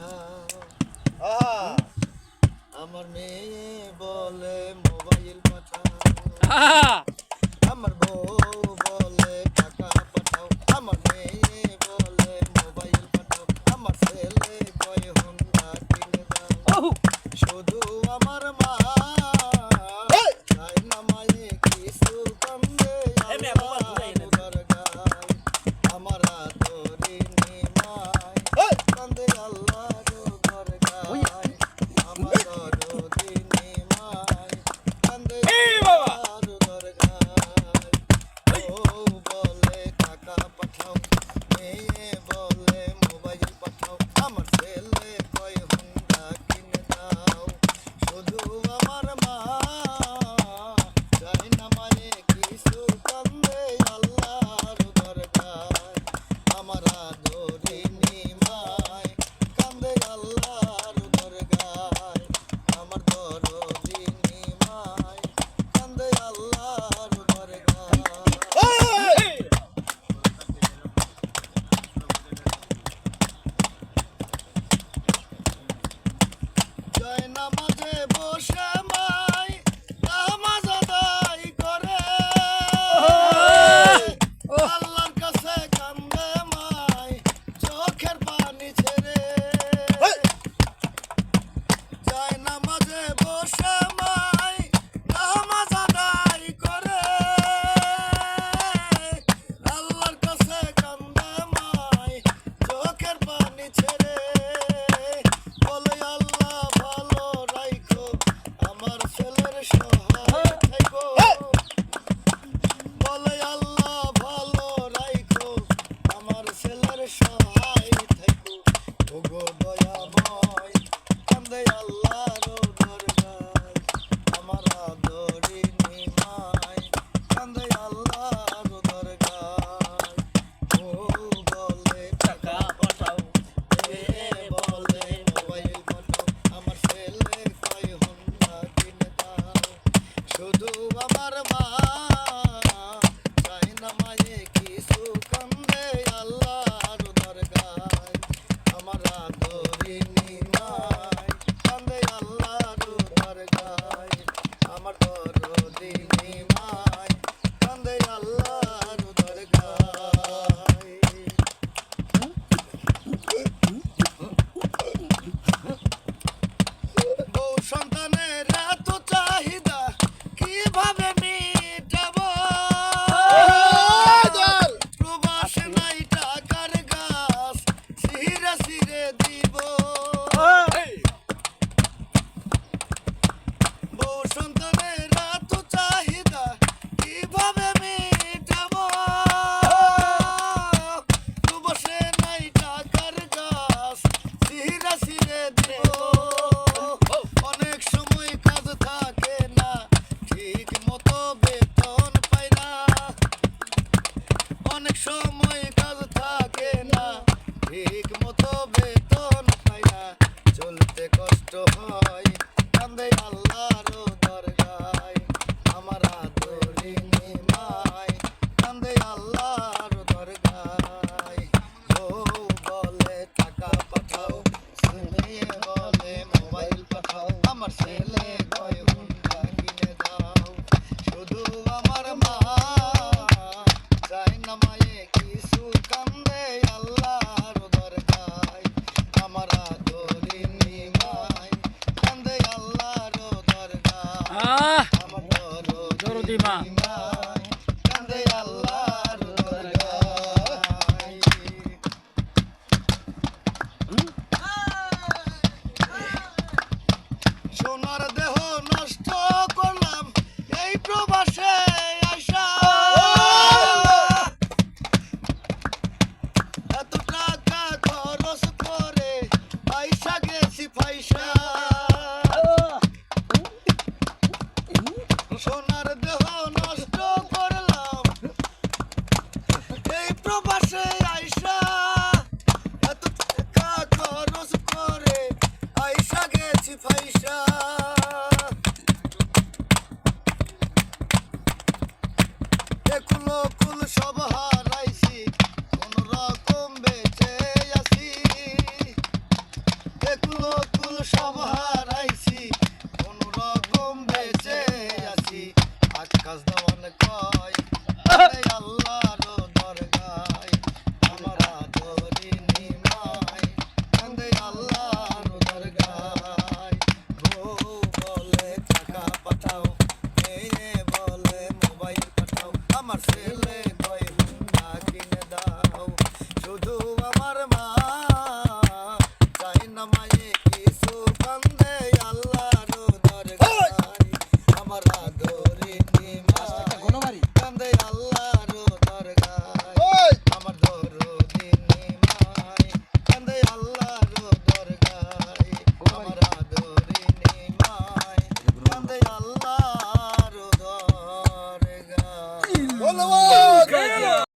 Uh. slow. I আমার ছেলে কয় হুন্ডা কিনে দাও শুধু আমার মা যায় না মায়ে কিছু কান্দে আল্লাহর দরকার আমার দরিনি মাই কান্দে আল্লাহর দরকার আমার দরদি মা। Phải